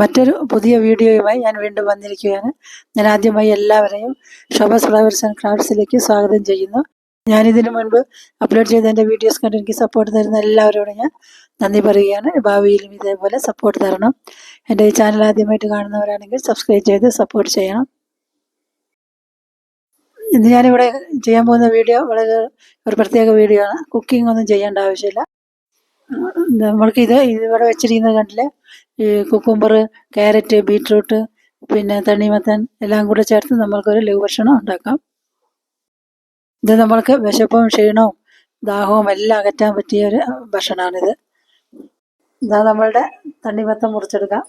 മറ്റൊരു പുതിയ വീഡിയോയുമായി ഞാൻ വീണ്ടും വന്നിരിക്കുകയാണ്. ഞാൻ ആദ്യമായി എല്ലാവരെയും ഷോബസ് ഫ്ലവേഴ്സ് ആൻഡ് ക്രാഫ്റ്റ്സിലേക്ക് സ്വാഗതം ചെയ്യുന്നു. ഞാൻ ഇതിനു മുൻപ് അപ്ലോഡ് ചെയ്ത എന്റെ വീഡിയോസ് കണ്ട് എനിക്ക് സപ്പോർട്ട് തരുന്ന എല്ലാവരോടും ഞാൻ നന്ദി പറയുകയാണ്. ഭാവിയിലും ഇതേപോലെ സപ്പോർട്ട് തരണം. എന്റെ ഈ ചാനൽ ആദ്യമായിട്ട് കാണുന്നവരാണെങ്കിൽ സബ്സ്ക്രൈബ് ചെയ്ത് സപ്പോർട്ട് ചെയ്യണം. ഇന്ന് ഞാനിവിടെ ചെയ്യാൻ പോകുന്ന വീഡിയോ വളരെ ഒരു പ്രത്യേക വീഡിയോ ആണ്. കുക്കിംഗ് ഒന്നും ചെയ്യേണ്ട ആവശ്യമില്ല. നമ്മൾക്ക് ഇത് ഇവിടെ വെച്ചിരിക്കുന്നത് കണ്ടില്ലേ? ഈ കുക്കുംബർ ക്യാരറ്റ് ബീട്രൂട്ട് പിന്നെ തണ്ണിമത്തൻ എല്ലാം കൂടെ ചേർത്ത് നമ്മൾക്കൊരു ലഘു ഭക്ഷണം ഉണ്ടാക്കാം. ഇത് നമ്മൾക്ക് വിശപ്പും ക്ഷീണവും ദാഹവും എല്ലാം അകറ്റാൻ പറ്റിയ ഒരു ഭക്ഷണമാണിത് ഇതാ നമ്മളുടെ തണ്ണിമത്തം മുറിച്ചെടുക്കാം.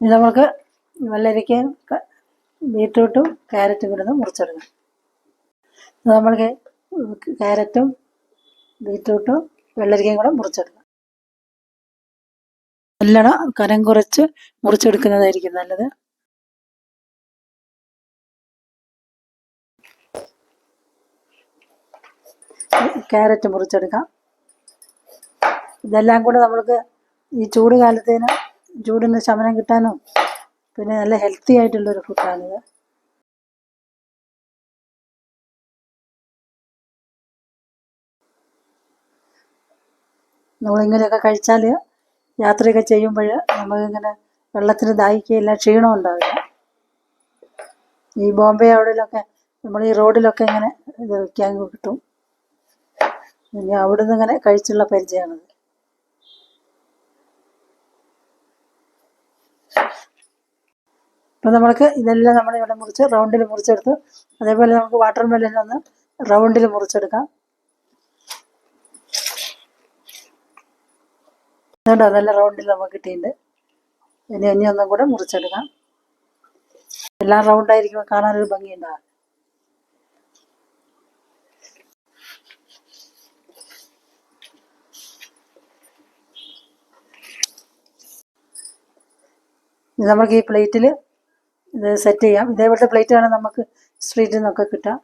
ഇനി നമുക്ക് വെള്ളരിക്കയും ബീട്രൂട്ടും ക്യാരറ്റും ഒന്ന് മുറിച്ചെടുക്കാം. നമ്മൾക്ക് ക്യാരറ്റും ബീട്രൂട്ടും വെള്ളരിക്കയും കൂടെ മുറിച്ചെടുക്കാം. നല്ലോണം കനം കുറച്ച് മുറിച്ചെടുക്കുന്നതായിരിക്കും നല്ലത്. ക്യാരറ്റ് മുറിച്ചെടുക്കാം. ഇതെല്ലാം കൂടെ നമ്മൾക്ക് ഈ ചൂട് കാലത്തേന് ചൂടിന് ശമനം കിട്ടാനും പിന്നെ നല്ല ഹെൽത്തി ആയിട്ടുള്ളൊരു ഫുഡാണിത് നമ്മളിങ്ങനെയൊക്കെ കഴിച്ചാൽ യാത്രയൊക്കെ ചെയ്യുമ്പോൾ നമുക്കിങ്ങനെ വെള്ളത്തിന് ദാഹിക്കുകയില്ല ക്ഷീണം ഉണ്ടാവില്ല. ഈ ബോംബെ അവിടെയൊക്കെ നമ്മൾ ഈ റോഡിലൊക്കെ ഇങ്ങനെ ഇത് വയ്ക്കാൻ കിട്ടും. ഇനി അവിടുന്ന് ഇങ്ങനെ കഴിച്ചുള്ള പരിചയമാണത്. അപ്പം നമ്മൾക്ക് ഇതെല്ലാം നമ്മൾ ഇവിടെ മുറിച്ച് റൗണ്ടിൽ മുറിച്ചെടുത്ത് അതേപോലെ നമുക്ക് വാട്ടർ മെല്ലൻ ഒന്ന് റൗണ്ടിൽ മുറിച്ചെടുക്കാം. അതുകൊണ്ടോ നല്ല റൗണ്ടിൽ നമുക്ക് കിട്ടിയിട്ടുണ്ട്. ഇനി ഇനി ഒന്നും കൂടെ മുറിച്ചെടുക്കാം. എല്ലാം റൗണ്ടായിരിക്കുമ്പോൾ കാണാനൊരു ഭംഗിയുണ്ടാകും നമുക്ക് ഈ പ്ലേറ്റിൽ ഇത് സെറ്റ് ചെയ്യാം. ഇതേപോലത്തെ പ്ലേറ്റാണ് നമുക്ക് സ്ട്രീറ്റിൽ നിന്നൊക്കെ കിട്ടുക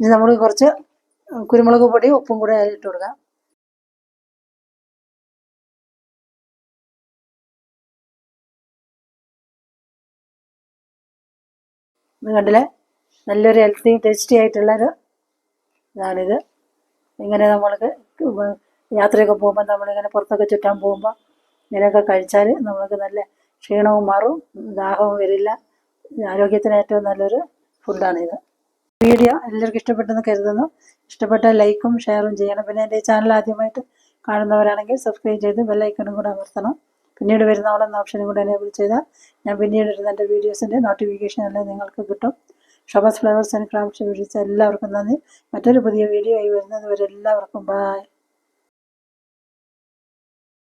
ഇനി നമ്മൾ കുറച്ച് കുരുമുളക് പൊടി ഉപ്പും കൂടെ ഇട്ട് കൊടുക്കാം. കണ്ടില്ലേ? നല്ലൊരു ഹെൽത്തി ടേസ്റ്റി ആയിട്ടുള്ളൊരു ഇതാണിത്. ഇങ്ങനെ നമ്മൾക്ക് യാത്രയൊക്കെ പോകുമ്പോൾ നമ്മളിങ്ങനെ പുറത്തൊക്കെ ചുറ്റാൻ പോകുമ്പോൾ ഇങ്ങനെയൊക്കെ കഴിച്ചാൽ നമ്മൾക്ക് നല്ല ക്ഷീണവും മാറും ദാഹവും വരില്ല. ആരോഗ്യത്തിന് ഏറ്റവും നല്ലൊരു ഫുഡാണിത് വീഡിയോ എല്ലാവർക്കും ഇഷ്ടപ്പെട്ടെന്ന് കരുതുന്നു. ഇഷ്ടപ്പെട്ട ലൈക്കും ഷെയറും ചെയ്യണം. പിന്നെ എന്റെ ചാനൽ ആദ്യമായിട്ട് കാണുന്നവരാണെങ്കിൽ സബ്സ്ക്രൈബ് ചെയ്ത് ബെല്ലൈക്കണും കൂടെ അമർത്തണം. പിന്നീട് വരുന്ന ഓളെന്ന ഓപ്ഷനും കൂടെ എനേബിൾ ചെയ്താൽ ഞാൻ പിന്നീട് ഇടുന്ന എന്റെ വീഡിയോസിന്റെ നോട്ടിഫിക്കേഷൻ എല്ലാം നിങ്ങൾക്ക് കിട്ടും. Shabas flowers and crafts videos എല്ലാവർക്കും നന്ദി. മറ്റൊരു പുതിയ വീഡിയോ ആയി വരുന്നത് വരെ എല്ലാവർക്കും ബായ്